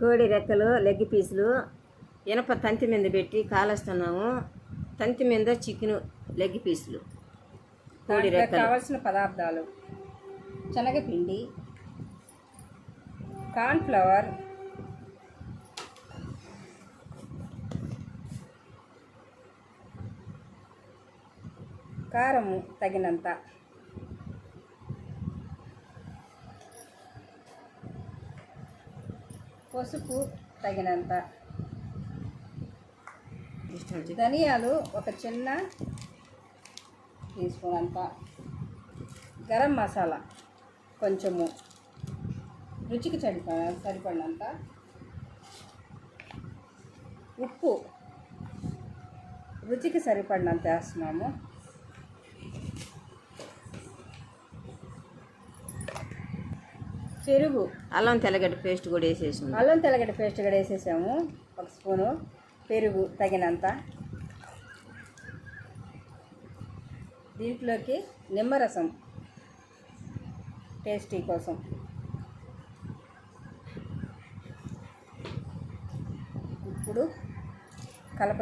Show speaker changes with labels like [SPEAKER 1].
[SPEAKER 1] కోడి రెక్కలు లెగ్ పీసులు ఇనప తంతి మీద పెట్టి కాలుస్తున్నాము. తంతి మీద చికెన్ లెగ్ పీసులు కోడి రెక్కలు.
[SPEAKER 2] కావాల్సిన పదార్థాలు. శనగపిండి కార్న్ఫ్లవర్ కారము తగినంత. పసుపు తగినంత. ధనియాలు ఒక చిన్న తీసుకున్నంత గరం మసాలా కొంచెము. రుచికి సరిప సరిపడినంత. ఉప్పు రుచికి సరిపడినంత వేస్తున్నాము. పెరుగు.
[SPEAKER 1] అల్లం తెల్లగడ్డ పేస్ట్ కూడా వేసేసింది.
[SPEAKER 2] అల్లం తెల్లగడ్డ పేస్ట్ కూడా వేసేసాము. ఒక స్పూను పెరుగు తగినంత. దీంట్లోకి నిమ్మరసం టేస్టీ కోసం. ఇప్పుడు కలప